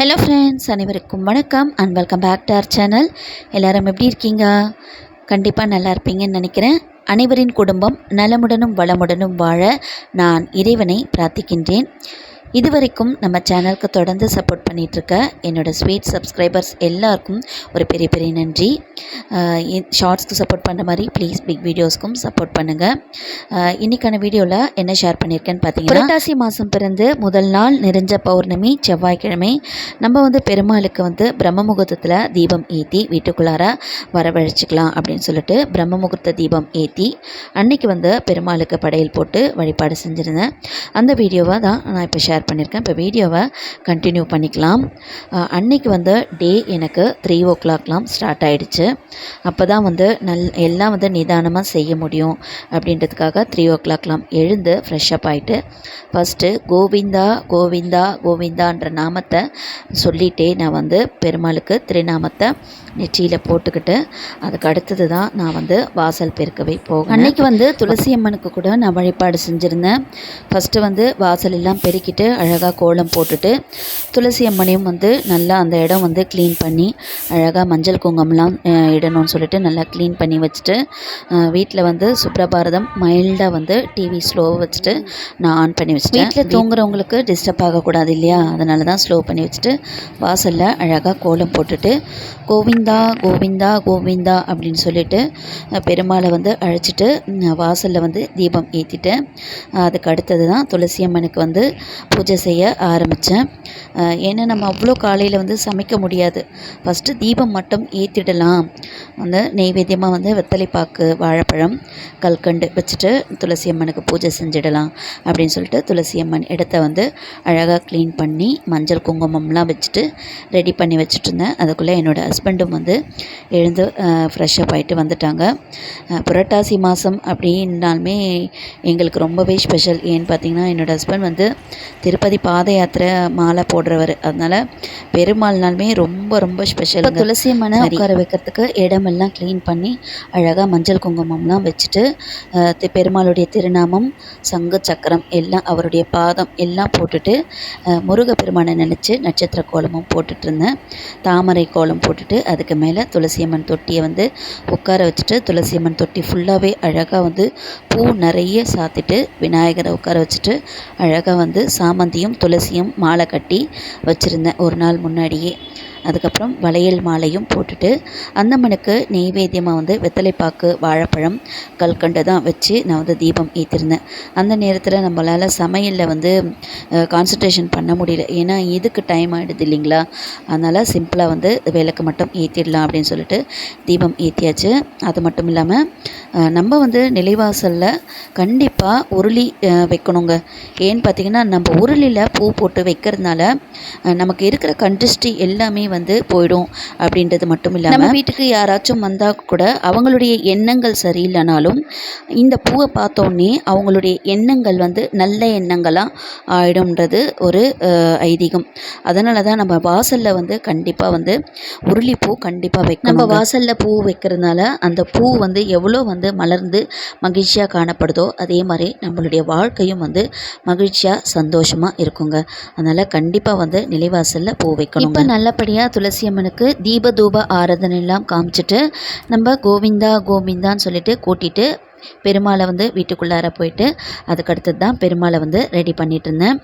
Hello friends அனைவருக்கும் வணக்கம் and welcome back to our channel எல்லோரும் எப்படி இருக்கீங்க? கண்டிப்பாக நல்லா இருப்பீங்கன்னு நினைக்கிறேன். அனைவரின் குடும்பம் நலமுடனும் வளமுடனும் வாழ நான் இறைவனை பிரார்த்திக்கின்றேன். இது வரைக்கும் நம்ம சேனலுக்கு தொடர்ந்து சப்போர்ட் பண்ணிகிட்ருக்க என்னோடய ஸ்வீட் சப்ஸ்கிரைபர்ஸ் எல்லாருக்கும் ஒரு பெரிய பெரிய நன்றி. ஷார்ட்ஸ்க்கு சப்போர்ட் பண்ணுற மாதிரி ப்ளீஸ் பிக் வீடியோஸ்க்கும் சப்போர்ட் பண்ணுங்கள் இன்றைக்கான வீடியோவில் என்ன ஷேர் பண்ணியிருக்கேன்னு பார்த்தீங்கன்னா புரட்டாசி மாதம் பிறந்து முதல் நாள் நிறைஞ்ச பௌர்ணமி செவ்வாய்க்கிழமை நம்ம வந்து பெருமாளுக்கு வந்து பிரம்ம முகூர்த்தத்தில் தீபம் ஏற்றி வீட்டுக்குள்ளார வரவழைச்சிக்கலாம் அப்படின்னு சொல்லிட்டு பிரம்ம முகூர்த்த தீபம் ஏற்றி அன்னைக்கு வந்து பெருமாளுக்கு படையல் போட்டு வழிபாடு செஞ்சுருந்தேன். அந்த வீடியோவை தான் நான் இப்போ ஷேர் பண்ணியிருக்கேன். இப்போ வீடியோவை கண்டினியூ பண்ணிக்கலாம். அன்னைக்கு வந்து டே எனக்கு த்ரீ ஓ கிளாக்லாம் ஸ்டார்ட் ஆகிடுச்சு அப்போ தான் வந்து நல் எல்லாம் வந்து நிதானமாக செய்ய முடியும் அப்படின்றதுக்காக த்ரீ ஓ கிளாக்லாம் எழுந்து ஃப்ரெஷ்அப் ஆகிட்டு ஃபஸ்ட்டு கோவிந்தா கோவிந்தா கோவிந்தான்ற நாமத்தை சொல்லிகிட்டே நான் வந்து பெருமாளுக்கு திருநாமத்தை நெற்றியில் போட்டுக்கிட்டு அதுக்கு அடுத்தது தான் நான் வந்து வாசல் பெருக்கவே போகும் அன்னைக்கு வந்து துளசி அம்மனுக்கு கூட நான் வழிபாடு செஞ்சுருந்தேன். ஃபஸ்ட்டு வந்து வாசல் எல்லாம் பெருக்கிட்டு அழகாக கோலம் போட்டுட்டு துளசி அம்மனையும் வந்து நல்லா அந்த இடம் வந்து க்ளீன் பண்ணி அழகாக மஞ்சள் குங்குமம்லாம் இடணும்னு சொல்லிட்டு நல்லா க்ளீன் பண்ணி வச்சுட்டு வீட்டில் வந்து சுப்ரபாரதம் மைல்டாக வந்து டிவி ஸ்லோ வச்சுட்டு நான் ஆன் பண்ணி வச்சுட்டேன். வீட்டில் தூங்குறவங்களுக்கு டிஸ்டர்ப் ஆகக்கூடாது இல்லையா? அதனால தான் ஸ்லோ பண்ணி வச்சுட்டு வாசலில் அழகாக கோலம் போட்டுட்டு கோவிந்தா கோவிந்தா கோவிந்தா அப்படின்னு சொல்லிட்டு பெருமாளை வந்து அழைச்சிட்டு வாசலில் வந்து தீபம் ஏற்றிட்டேன் அதுக்கு அடுத்தது தான் துளசி அம்மனுக்கு வந்து பூஜை செய்ய ஆரம்பித்தேன் ஏன்னா நம்ம அவ்வளோ காலையில் வந்து சமைக்க முடியாது. ஃபஸ்ட்டு தீபம் மட்டும் ஏற்றிடலாம் வந்து நெய்வேத்தியமாக வந்து வெத்தலைப்பாக்கு வாழைப்பழம் கல்கண்டு வச்சுட்டு துளசி அம்மனுக்கு பூஜை செஞ்சிடலாம் அப்படின்னு சொல்லிட்டு துளசி அம்மன் இடத்த வந்து அழகாக க்ளீன் பண்ணி மஞ்சள் குங்குமம்லாம் வச்சுட்டு ரெடி பண்ணி வச்சுட்டு இருந்தேன் அதுக்குள்ளே என்னோடய ஹஸ்பண்டும் வந்து எழுந்து ஃப்ரெஷ்ஷப் ஆகிட்டு வந்துட்டாங்க. புரட்டாசி மாதம் அப்படின்னாலுமே எங்களுக்கு ரொம்பவே ஸ்பெஷல் ஏன்னு பார்த்தீங்கன்னா என்னோடய ஹஸ்பண்ட் வந்து திருப்பதி பாத யாத்திரை மாலை போடுறவர். அதனால் பெருமாள்னாலுமே ரொம்ப ரொம்ப ஸ்பெஷல் துளசி அம்மனை உட்கார வைக்கிறதுக்கு இடமெல்லாம் க்ளீன் பண்ணி அழகாக மஞ்சள் குங்குமம்லாம் வச்சுட்டு பெருமாளுடைய திருநாமம் சங்கு சக்கரம் எல்லாம் அவருடைய பாதம் எல்லாம் போட்டுட்டு அஹ், முருகப்பெருமானை நினச்சி நட்சத்திர கோலமும் போட்டுட்டு இருந்தேன். தாமரை கோலம் போட்டுட்டு அதுக்கு மேலே துளசியம்மன் தொட்டியை வந்து உட்கார வச்சுட்டு துளசியம்மன் தொட்டி ஃபுல்லாகவே அழகாக வந்து பூ நிறைய சாத்திட்டு விநாயகரை உட்கார வச்சுட்டு அழகாக வந்து சாமந்தியும் துளசியும் மாலை கட்டி வச்சுருந்தேன் ஒரு நாள் முன்னாடியே. அதுக்கப்புறம் வளையல் மாலையும் போட்டுட்டு அந்தம்மனுக்கு நெய்வேத்தியமாக வந்து வெத்தலைப்பாக்கு வாழைப்பழம் கல்கண்டு தான் வச்சு நான் வந்து தீபம் ஏற்றிருந்தேன் அந்த நேரத்தில் நம்மளால் சமையலில் வந்து கான்சன்ட்ரேஷன் பண்ண முடியல. ஏன்னா இதுக்கு டைம் ஆகிடுது இல்லைங்களா? அதனால் சிம்பிளாக வந்து விளக்கு மட்டும் ஏற்றிடலாம் அப்படின்னு சொல்லிட்டு தீபம் ஏற்றியாச்சு அது மட்டும் இல்லாமல் நம்ம வந்து நிலைவாசலில் கண்டிப்பாக உருளி வைக்கணுங்க. ஏன்னு பார்த்தீங்கன்னா நம்ம உருளியில் பூ போட்டு வைக்கிறதுனால நமக்கு இருக்கிற கண்டிஸ்டி எல்லாமே வந்து போயிடும் அப்படின்றது மட்டும் இல்லாமல் நம்ம வீட்டுக்கு யாராச்சும் வந்தால் கூட அவங்களுடைய எண்ணங்கள் சரியில்லைனாலும் இந்த பூவை பார்த்தோன்னே அவங்களுடைய எண்ணங்கள் வந்து நல்ல எண்ணங்களாக ஆயிடும்ன்றது ஒரு ஐதீகம். அதனால தான் நம்ம வாசலில் வந்து கண்டிப்பாக வந்து உருளிப்பூ கண்டிப்பாக வைக்கணும் நம்ம வாசலில் பூ வைக்கிறதுனால அந்த பூ வந்து எவ்வளோ வந்து மலர்ந்து மகிழ்ச்சியாக காணப்படுதோ அதே மாதிரி நம்மளுடைய வாழ்க்கையும் வந்து மகிழ்ச்சியாக சந்தோஷமாக இருக்குங்க. அதனால் கண்டிப்பாக வந்து நிலைவாசலில் பூ வைக்கணும் இப்போ நல்லபடியாக துளசி அம்மனுக்கு தீப தூப ஆராதனை எல்லாம் காமிச்சிட்டு நம்ம கோவிந்தா கோவிந்தான்னு சொல்லிட்டு கூட்டிட்டு பெருமாளை வந்து வீட்டுக்குள்ளார போயிட்டு அதுக்கடுத்தது தான் பெருமாளை வந்து ரெடி பண்ணிட்டு இருந்தேன்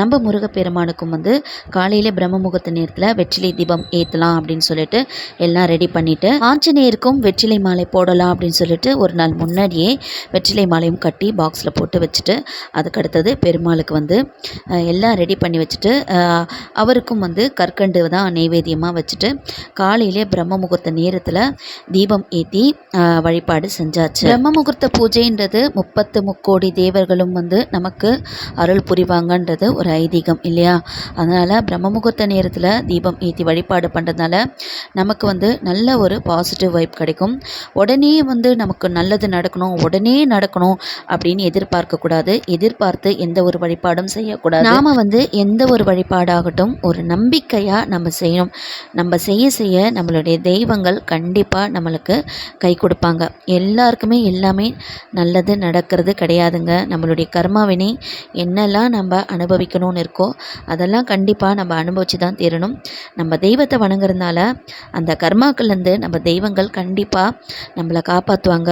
நம்ம முருகப்பெருமானுக்கும் வந்து காலையில் பிரம்ம முகூர்த்த நேரத்தில் வெற்றிலை தீபம் ஏற்றலாம் அப்படின்னு சொல்லிட்டு எல்லாம் ரெடி பண்ணிவிட்டு ஆஞ்சநேயருக்கும் வெற்றிலை மாலை போடலாம் அப்படின்னு சொல்லிட்டு ஒரு நாள் முன்னாடியே வெற்றிலை மாலையும் கட்டி பாக்ஸில் போட்டு வச்சுட்டு அதுக்கடுத்தது பெருமாளுக்கு வந்து எல்லாம் ரெடி பண்ணி வச்சுட்டு அவருக்கும் வந்து கற்கண்டு தான் நைவேத்தியமாக வச்சுட்டு காலையிலே பிரம்ம முகூர்த்த நேரத்தில் தீபம் ஏற்றி வழிபாடு செஞ்சாச்சு. பிரம்ம முகூர்த்த பூஜைன்றது முப்பத்து முக்கோடி தேவர்களும் வந்து நமக்கு அருள் புரிவாங்கன்றது ஒரு ஐதீகம் இல்லையா? அதனால் பிரம்ம முகூர்த்த நேரத்தில் தீபம் ஏற்றி வழிபாடு பண்ணுறதுனால நமக்கு வந்து நல்ல ஒரு பாசிட்டிவ் வைப் கிடைக்கும். உடனே வந்து நமக்கு நல்லது நடக்கணும் உடனே நடக்கணும் அப்படின்னு எதிர்பார்க்கக்கூடாது எதிர்பார்த்து எந்த ஒரு வழிபாடும் செய்யக்கூடாது. நாம் வந்து எந்த ஒரு வழிபாடாகட்டும் ஒரு நம்பிக்கையாக நம்ம செய்யணும். நம்ம செய்ய செய்ய நம்மளுடைய தெய்வங்கள் கண்டிப்பாக நம்மளுக்கு கை கொடுப்பாங்க. எல்லாருக்குமே எல்லா எல்லாமே நல்லது நடக்கிறது கிடையாதுங்க. நம்மளுடைய கர்மாவினை என்னெல்லாம் நம்ம அனுபவிக்கணும்னு இருக்கோ அதெல்லாம் கண்டிப்பாக நம்ம அனுபவிச்சு தான் தீரணும். நம்ம தெய்வத்தை வணங்குறதுனால அந்த கர்மாக்கள்லேருந்து நம்ம தெய்வங்கள் கண்டிப்பாக நம்மளை காப்பாற்றுவாங்க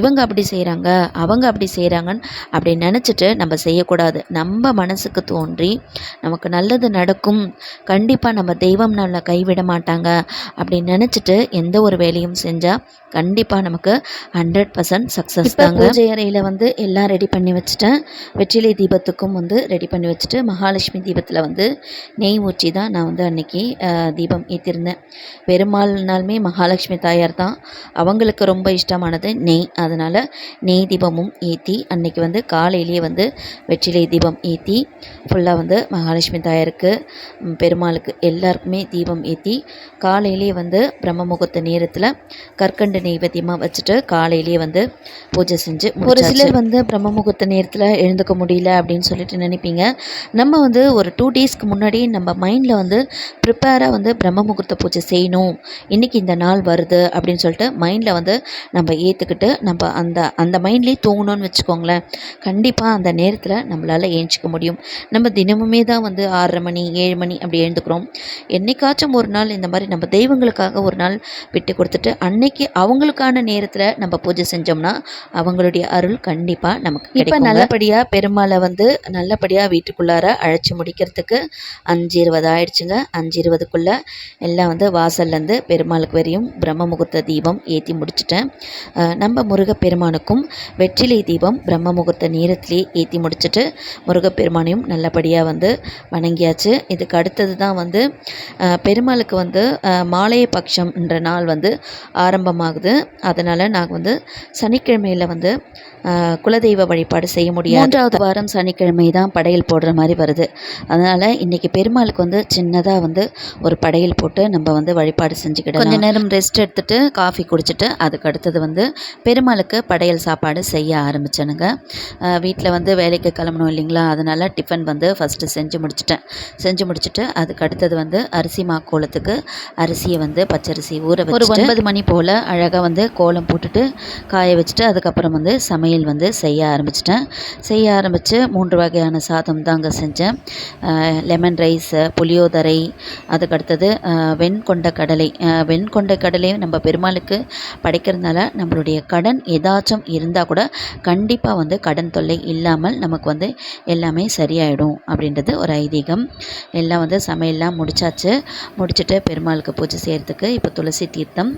இவங்க அப்படி செய்கிறாங்க அவங்க அப்படி செய்கிறாங்கன்னு அப்படி நினச்சிட்டு நம்ம செய்யக்கூடாது. நம்ம மனசுக்கு தோன்றி நமக்கு நல்லது நடக்கும். கண்டிப்பாக நம்ம தெய்வம் நம்மளை கைவிட மாட்டாங்க. அப்படின்னு நினச்சிட்டு எந்த ஒரு வேலையும் செஞ்சால் கண்டிப்பாக நமக்கு ஹண்ட்ரட் பர்சன்ட் சக்ஸஸ் தாங்க. பூஜை அறையில் வந்து எல்லாம் ரெடி பண்ணி வச்சுட்டேன். வெற்றிலை தீபத்துக்கும் வந்து ரெடி பண்ணி வச்சுட்டு மகாலட்சுமி தீபத்தில் வந்து நெய் ஊற்றி தான் நான் வந்து அன்னைக்கு தீபம் ஏற்றிருந்தேன் பெருமாள்னாலுமே மகாலட்சுமி தாயார் தான். அவங்களுக்கு ரொம்ப இஷ்டமானது நெய். அதனால் நெய் தீபமும் ஏற்றி அன்னைக்கு வந்து காலையிலேயே வந்து வெற்றிலை தீபம் ஏற்றி ஃபுல்லாக வந்து மகாலட்சுமி தாயாருக்கு பெருமாளுக்கு எல்லாருக்குமே தீபம் ஏற்றி காலையிலேயே வந்து பிரம்ம முகூர்த்த நேரத்தில் கற்கண்டு நெய்வேத்தியமாக வச்சுட்டு காலையிலேயே வந்து பூஜை செஞ்சு ஒரு சிலர் வந்து பிரம்ம முகூர்த்த நேரத்தில் எழுந்துக்க முடியல அப்படின்னு சொல்லிட்டு நினைப்பீங்க. நம்ம வந்து ஒரு டூ டேஸ்க்கு முன்னாடி நம்ம மைண்டில் வந்து ப்ரிப்பேராக வந்து பிரம்ம முகூர்த்த பூஜை செய்யணும். இன்றைக்கி இந்த நாள் வருது அப்படின்னு சொல்லிட்டு மைண்டில் வந்து நம்ம ஏற்றுக்கிட்டு நம்ம அந்த அந்த மைண்ட்லேயே தூங்கணும்னு வச்சுக்கோங்களேன். கண்டிப்பாக அந்த நேரத்தில் நம்மளால் ஏஞ்சிக்க முடியும். நம்ம தினமுமே தான் வந்து ஆறரை மணி ஏழு மணி அப்படி எழுந்துக்கிறோம். என்னைக்காச்சும் ஒரு நாள் இந்த மாதிரி நம்ம தெய்வங்களுக்காக ஒரு நாள் விட்டு கொடுத்துட்டு அன்னைக்கு அவங்களுக்கான நேரத்தில் நம்ம பூஜை செஞ்சோம்னா அவங்களுடைய அருள் கண்டிப்பாக நமக்கு இப்போ நல்லபடியாக பெருமாளை வந்து நல்லபடியாக வீட்டுக்குள்ளார அழைச்சி முடிக்கிறதுக்கு அஞ்சு இருபது ஆயிடுச்சுங்க. அஞ்சு இருபதுக்குள்ளே எல்லாம் வந்து வாசல்லேருந்து பெருமாளுக்கு வரையும் பிரம்ம முகூர்த்த தீபம் ஏற்றி முடிச்சிட்டேன். நம்ம முருகப்பெருமானுக்கும் வெற்றிலை தீபம் பிரம்ம முகூர்த்த நேரத்திலே ஏற்றி முடிச்சிட்டு முருகப்பெருமானையும் நல்லபடியாக வந்து வணங்கியாச்சு. இதுக்கு அடுத்தது தான் வந்து பெருமாளுக்கு வந்து மாலைய பட்சம்ன்ற நாள் வந்து ஆரம்பமாகுது. அதனால் நாங்கள் வந்து சனிக்கிழமையில் வந்து குலதெய்வ வழிபாடு செய்ய முடியாது. மூன்றாவது வாரம் சனிக்கிழமை தான் படையல் போடுற மாதிரி வருது. அதனால் இன்றைக்கி பெருமாளுக்கு வந்து சின்னதாக வந்து ஒரு படையல் போட்டு நம்ம வந்து வழிபாடு செஞ்சுக்கிடலாம். கொஞ்ச நேரம் ரெஸ்ட் எடுத்துட்டு காஃபி குடிச்சிட்டு அதுக்கு அடுத்தது வந்து பெருமாளுக்கு படையல் சாப்பாடு செய்ய ஆரம்பிச்சேனுங்க. வீட்டில் வந்து வேலைக்கு கிளம்பணும் இல்லைங்களா? அதனால் டிஃபன் வந்து ஃபஸ்ட்டு செஞ்சு முடிச்சிட்டேன். செஞ்சு முடிச்சுட்டு அதுக்கு அடுத்தது வந்து அரிசி மா கோலத்துக்கு அரிசியை வந்து பச்சரிசி ஊற வச்சு ஒரு ஒன்பது மணி போல் அழகாக வந்து கோலம் போட்டுட்டு காய வச்சுட்டு அதுக்கப்புறம் வந்து சமையல் வந்து செய்ய ஆரம்பிச்சிட்டேன். செய்ய ஆரம்பித்து மூன்று வகையான சாதம் தாங்க செஞ்சேன். லெமன் ரைஸு புளியோதரை அதுக்கு அடுத்தது வெண்கொண்ட கடலை. வெண்கொண்ட கடலையும் நம்ம பெருமாளுக்கு படைக்கிறதுனால நம்மளுடைய கடன் ஏதாச்சும் இருந்தால் கூட கண்டிப்பாக வந்து கடன் தொல்லை இல்லாமல் நமக்கு வந்து எல்லாமே சரியாயிடும் அப்படின்றது ஒரு ஐதீகம். எல்லாம் வந்து சமையல்லாம் முடிச்சாச்சு. முடிச்சுட்டு பெருமாளுக்கு பூஜை செய்கிறதுக்கு இப்போ துளசி தீர்த்தம்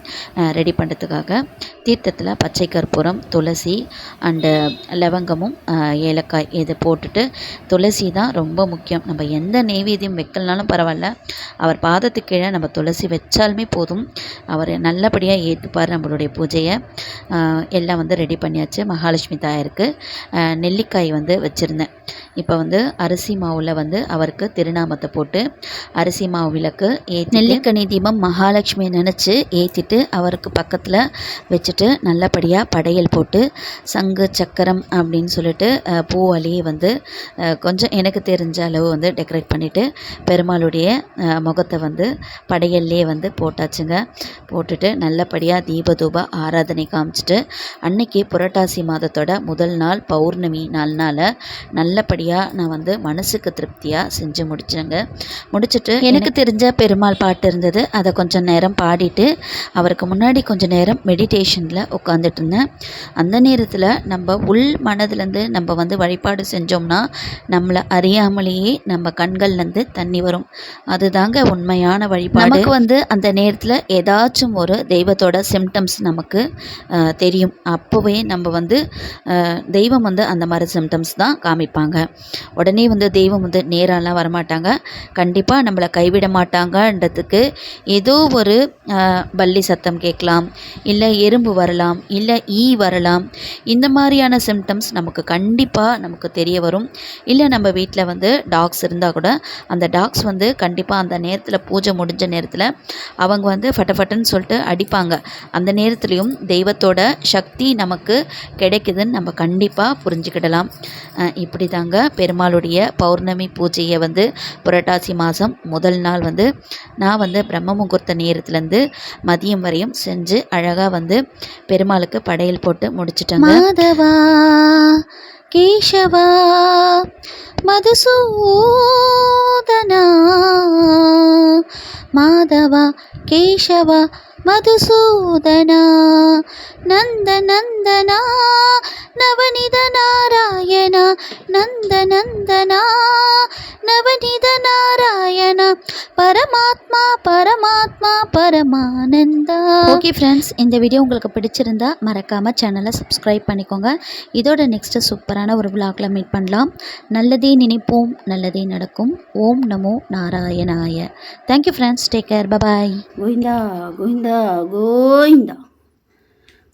ரெடி பண்ணுறதுக்காக தீர்த்தத்தில் பச்சை கற்பூரம் துளசி அண்டு uh, லவங்கமும் uh, ஏலக்காய் இதை போட்டுட்டு துளசி தான் ரொம்ப முக்கியம். நம்ம எந்த நெய்வேத்தியம் வைக்கலனாலும் பரவாயில்ல. அவர் பாதத்துக்கு கீழே நம்ம துளசி வச்சாலுமே போதும். அவர் நல்லபடியாக ஏற்றுப்பார் நம்மளுடைய பூஜையை. எல்லாம் வந்து ரெடி பண்ணியாச்சு. மகாலட்சுமி தாயாருக்கு. நெல்லிக்காய் வந்து வச்சுருந்தேன். இப்போ வந்து அரிசி மாவில் வந்து அவருக்கு திருநாமத்தை போட்டு அரிசி மாவு விளக்கு ஏற்றி நெல்லிக்கனி தீபம் மகாலட்சுமி நினச்சி ஏற்றிட்டு அவருக்கு பக்கத்தில் வச்சுட்டு நல்லபடியாக படையல் போட்டு சங்கு சக்கரம் அப்படின்னு சொல்லிட்டு அஹ், வந்து கொஞ்சம் எனக்கு தெரிஞ்ச அளவு வந்து டெக்கரேட் பண்ணிவிட்டு பெருமாளுடைய முகத்தை வந்து படையல்லே வந்து போட்டாச்சுங்க. போட்டுட்டு நல்லபடியாக தீபதூப ஆராதனை காமிச்சிட்டு அன்னைக்கு புரட்டாசி மாதத்தோட முதல் நாள் பௌர்ணமி நாள்னால நல்லபடியாக நான் வந்து மனசுக்கு திருப்தியாக செஞ்சு முடிச்சேங்க. முடிச்சிட்டு எனக்கு தெரிஞ்ச பெருமாள் பாட்டு இருந்தது. அதை கொஞ்சம் நேரம் பாடிட்டு அவருக்கு முன்னாடி கொஞ்சம் நேரம் மெடிடேஷனில் உட்காந்துட்டு இருந்தேன் அந்த நேரத்தில் நம்ம உள் மனதுலேருந்து நம்ம வந்து வழிபாடு செஞ்சோம்னா நம்மளை அறியாமலேயே நம்ம கண்கள்லேருந்து தண்ணி வரும். அதுதாங்க உண்மையான வழிபாடு. நமக்கு வந்து அந்த நேரத்தில் ஏதாச்சும் ஒரு தெய்வத்தோட சிம்டம்ஸ் நமக்கு தெரியும். அப்போவே நம்ம வந்து தெய்வம் வந்து அந்த மாதிரி சிம்டம்ஸ் தான் காமிப்பாங்க. உடனே வந்து தெய்வம் வந்து நேராலாம் வரமாட்டாங்க. கண்டிப்பாக நம்மளை கைவிட மாட்டாங்கன்றதுக்கு ஏதோ ஒரு பள்ளி பல்லி சத்தம் கேட்கலாம் இல்லை எறும்பு வரலாம் இல்லை ஈ வரலாம். இந்த மாதிரியான சிம்டம்ஸ் நமக்கு கண்டிப்பாக நமக்கு தெரிய வரும். இல்லை நம்ம வீட்டில் வந்து டாக்ஸ் இருந்தால் கூட அந்த டாக்ஸ் வந்து கண்டிப்பாக அந்த நேரத்தில் பூஜை முடிஞ்ச நேரத்தில் அவங்க வந்து ஃபட்டஃபட்டுன்னு சொல்லிட்டு அடிப்பாங்க. அந்த நேரத்துலையும் தெய்வத்தோட சக்தி நமக்கு கிடைக்குதுன்னு நம்ம கண்டிப்பாக புரிஞ்சுக்கிடலாம். இப்படி தாங்க முடிச்சிட்டாங்க பெருமாளுடைய பௌர்ணமி பூஜையை வந்து புரட்டாசி மாதம் முதல் நாள் வந்து நான் வந்து பிரம்ம முகூர்த்த நேரத்துலேருந்து மதியம் வரையும் செஞ்சு அழகாக வந்து பெருமாளுக்கு படையல் போட்டு முடிச்சிட்டாங்க. மாதவா கேஷவா மதுசூதனா? மாதவா கேஷவா மதுசூதனா? நந்த நந்தனா ನವನಿದ ನಾರಾಯಣ நந்த நந்தனா நவநித ನಾರಾಯಣ பரமாத்மா பரமாத்மா பரமானந்தா. ஓகே ஃப்ரெண்ட்ஸ் இந்த வீடியோ உங்களுக்கு பிடிச்சிருந்தா மறக்காமல் சேனலை சப்ஸ்கிரைப் பண்ணிக்கோங்க. இதோட நெக்ஸ்ட்டு சூப்பரான ஒரு விளாகில் மீட் பண்ணலாம். நல்லதே நினைப்போம் நல்லதே நடக்கும். ஓம் நமோ நாராயணாய. Thank you friends take care bye bye Govinda Govinda Govinda.